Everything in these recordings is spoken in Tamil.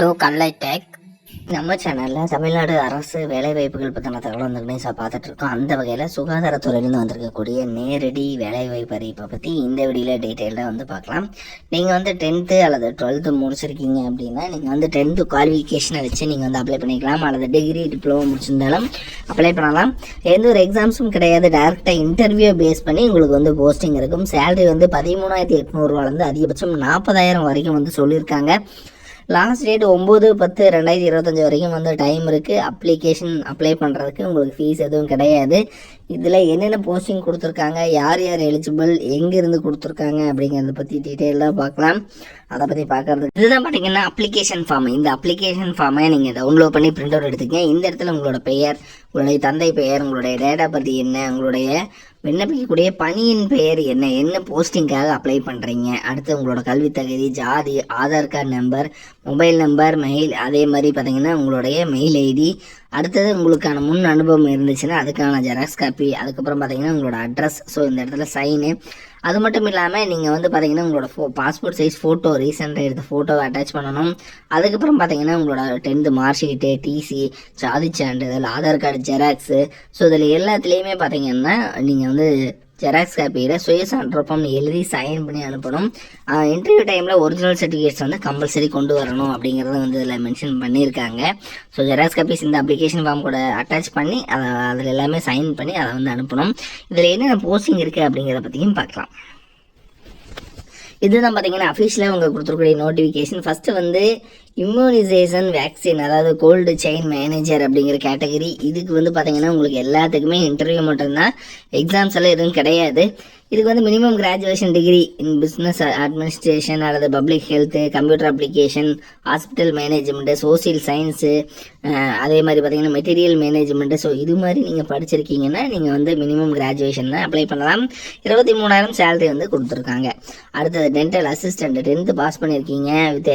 டு கல்லை டேக் நம்ம சேனலில் தமிழ்நாடு அரசு வேலைவாய்ப்புகள் பற்றின தகவல் வந்துக்கிட்டே கணேசா பார்த்துட்டு இருக்கோம் அந்த வகையில் சுகாதாரத்துறையிலேருந்து வந்திருக்கக்கூடிய நேரடி வேலைவாய்ப்பு அறிவிப்பை பற்றி இந்த வீடியோவில் டீட்டெயிலாக வந்து பார்க்கலாம். நீங்கள் வந்து டென்த்து அல்லது டுவெல்த்து முடிச்சிருக்கீங்க அப்படின்னா நீங்கள் வந்து டென்த்து குவாலிஃபிகேஷனை வச்சு நீங்கள் வந்து அப்ளை பண்ணிக்கலாம். அல்லது டிகிரி டிப்ளமோ முடிச்சிருந்தாலும் அப்ளை பண்ணலாம். எந்த ஒரு எக்ஸாம்ஸும் கிடையாது. டேரெக்டாக இன்டர்வியூ பேஸ் பண்ணி உங்களுக்கு வந்து போஸ்டிங் இருக்கும். சேலரி வந்து பதிமூணாயிரத்தி எட்நூறுவாலேருந்து அதிகபட்சம் நாற்பதாயிரம் வரைக்கும் வந்து சொல்லியிருக்காங்க. லாஸ்ட் டேட் ஒம்பது பத்து ரெண்டாயிரத்தி இருபத்தஞ்சி வரைக்கும் வந்து டைம் இருக்குது அப்ளிகேஷன் அப்ளை பண்ணுறதுக்கு உங்களுக்கு ஃபீஸ் எதுவும் கிடையாது. இதில் என்னென்ன போஸ்டிங் கொடுத்துருக்காங்க யார் யார் எலிஜிபிள் எங்கேருந்து கொடுத்துருக்காங்க அப்படிங்கிறத பற்றி டீட்டெயிலாக பார்க்கலாம். அதை பற்றி பார்க்கறது இதுதான் பார்த்தீங்கன்னா அப்ளிகேஷன் ஃபார்ம் இந்த அப்ளிகேஷன் ஃபார்மை நீங்கள் டவுன்லோட் பண்ணி பிரிண்ட் அவுட் எடுத்துக்கங்க. இந்த இடத்துல உங்களோட பெயர் உங்களுடைய தந்தை பெயர் உங்களுடைய டேட் ஆஃப் பர்த் என்ன உங்களுடைய விண்ணப்பிக்கக்கூடிய பணியின் பெயர் என்ன என்ன போஸ்டிங்காக அப்ளை பண்ணுறீங்க அடுத்து உங்களோட கல்வி தகுதி ஜாதி Aadhaar card number mobile number mail அதே மாதிரி பார்த்தீங்கன்னா உங்களுடைய மெயில் ஐடி அடுத்தது உங்களுக்கான முன் அனுபவம் இருந்துச்சுன்னா அதுக்கான ஜெராக்ஸ் காப்பி அதுக்கப்புறம் பார்த்தீங்கன்னா உங்களோட அட்ரஸ் ஸோ இந்த இடத்துல சைனு அது மட்டும் இல்லாமல் நீங்கள் வந்து பார்த்தீங்கன்னா உங்களோட ஃபோ பாஸ்போர்ட் சைஸ் ஃபோட்டோ ரீசெண்டாக எடுத்த ஃபோட்டோவை அட்டாச் பண்ணணும். அதுக்கப்புறம் பார்த்தீங்கன்னா உங்களோட டென்த்து மார்க் ஷீட்டு டிசி சாதி சான்றிதழ் ஆதார் கார்டு ஜெராக்ஸு ஸோ இதில் எல்லாத்துலேயுமே பார்த்தீங்கன்னா நீங்கள் வந்து ஜெராக்ஸ் காப்பியில் சுய சான்றப்பம்னு எழுதி சைன் பண்ணி அனுப்பணும். இன்டர்வியூ டைமில் ஒரிஜினல் சர்டிஃபிகேட்ஸ் வந்து கம்பல்சரி கொண்டு வரணும் அப்படிங்கிறத வந்து இதில் மென்ஷன் பண்ணியிருக்காங்க. ஸோ ஜெராக்ஸ் காப்பீஸ் இந்த அப்ளிகேஷன் ஃபார்ம் கூட அட்டாச் பண்ணி அதை அதில் எல்லாமே சைன் பண்ணி அதை வந்து அனுப்பணும். இதில் என்னென்ன போஸ்டிங் இருக்குது அப்படிங்கிறத பற்றியும் பார்க்கலாம். இதுதான் பார்த்தீங்கன்னா அஃபிஷியலாக அவங்க கொடுத்துருக்கூடிய நோட்டிஃபிகேஷன் ஃபஸ்ட்டு வந்து இம்யூனைசேஷன் வேக்சின் அதாவது கோல்டு செயின் மேனேஜர் அப்படிங்கிற கேட்டகரி இதுக்கு வந்து பார்த்தீங்கன்னா உங்களுக்கு எல்லாத்துக்குமே இன்டர்வியூ மட்டும்தான். எக்ஸாம்ஸ் எல்லாம் எதுவும் கிடையாது. இதுக்கு வந்து minimum graduation degree in business administration அல்லது public health computer application hospital management social science அதே மாதிரி பார்த்தீங்கன்னா மெட்டீரியல் மேனேஜ்மெண்ட்டு ஸோ இது மாதிரி நீங்கள் படிச்சிருக்கீங்கன்னா நீங்கள் வந்து மினிமம் கிராஜுவேஷன் தான் அப்ளை பண்ணலாம். இருபத்தி மூணாயிரம் சேலரி வந்து கொடுத்துருக்காங்க. அடுத்தது டென்டல் அசிஸ்டண்ட் டென்த்து பாஸ் பண்ணியிருக்கீங்க வித்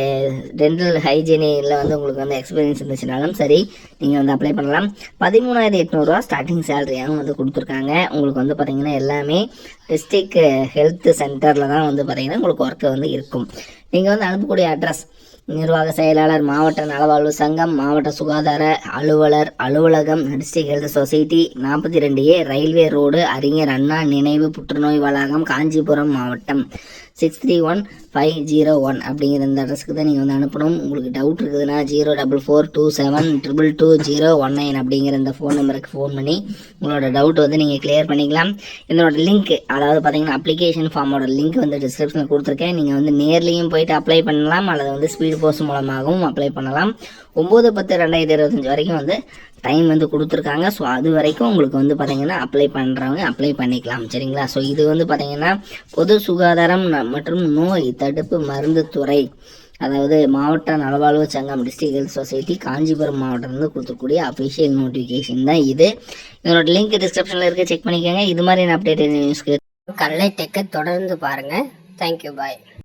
டென்டல் ஹைஜீனியில் வந்து உங்களுக்கு வந்து எக்ஸ்பீரியன்ஸ் இருந்துச்சுனாலும் சரி நீங்கள் வந்து அப்ளை பண்ணலாம். பதிமூணாயிரத்தி எட்நூறுரூவா ஸ்டார்டிங் சேலரியாகவும் வந்து கொடுத்துருக்காங்க. உங்களுக்கு வந்து பார்த்தீங்கன்னா எல்லாமே டிஸ்ட்ரிக்ட் ஹெல்த் சென்டரில் தான் வந்து பார்த்தீங்கன்னா உங்களுக்கு ஒர்க்கு வந்து இருக்கும். நீங்கள் வந்து அனுப்பக்கூடிய அட்ரஸ் நிர்வாக செயலாளர் மாவட்ட நலவாழ்வு சங்கம் மாவட்ட சுகாதார அலுவலர் அலுவலகம் டிஸ்ட்ரிக் ஹெல்த் சொசைட்டி நாற்பத்தி ரெண்டு ஏ ரயில்வே ரோடு அறிஞர் அண்ணா நினைவு புற்றுநோய் வளாகம் காஞ்சிபுரம் மாவட்டம். Six three one five zero one அப்படிங்கிற இந்த அட்ரஸ்க்கு தான் நீங்கள் வந்து அனுப்பணும். உங்களுக்கு டவுட் இருக்குதுன்னா zero double four two seven triple two zero one nine அப்படிங்கிற இந்த ஃபோன் நம்பருக்கு ஃபோன் பண்ணி உங்களோட டவுட் வந்து நீங்கள் கிளியர் பண்ணிக்கலாம். இதனோட லிங்க் அதாவது பார்த்தீங்கன்னா அப்ளிகேஷன் ஃபார்மோட லிங்க் வந்து டிஸ்கிரிப்ஷனில் கொடுத்துருக்கேன். நீங்கள் வந்து நேர்லேயும் போயிட்டு அப்ளை பண்ணலாம். அல்லது வந்து ஸ்பீட் போஸ்ட் மூலமாகவும் அப்ளை பண்ணலாம். ஒம்பது பத்து ரெண்டாயிரத்தி இருபத்தஞ்சி வரைக்கும் வந்து டைம் வந்து கொடுத்துருக்காங்க. ஸோ அது வரைக்கும் உங்களுக்கு வந்து பார்த்திங்கன்னா அப்ளை பண்ணுறவங்க அப்ளை பண்ணிக்கலாம். சரிங்களா? ஸோ இது வந்து பார்த்தீங்கன்னா பொது சுகாதாரம் மற்றும் நோய் தடுப்பு மருந்து துறை அதாவது மாவட்ட நலவாழ்வு சங்கம் டிஸ்ட்ரிக்ட் ஹெல்த் சொசைட்டி காஞ்சிபுரம் மாவட்டத்திலிருந்து கொடுத்துக்கூடிய அஃபிஷியல் நோட்டிஃபிகேஷன் தான் இது. இதனோட லிங்க் டிஸ்கிரிப்ஷனில் இருக்க. செக் பண்ணிக்கோங்க. இது மாதிரி அப்டேட் நியூஸ்க்கு கல்லை டெக்கை தொடர்ந்து பாருங்கள் தேங்க்யூ பாய்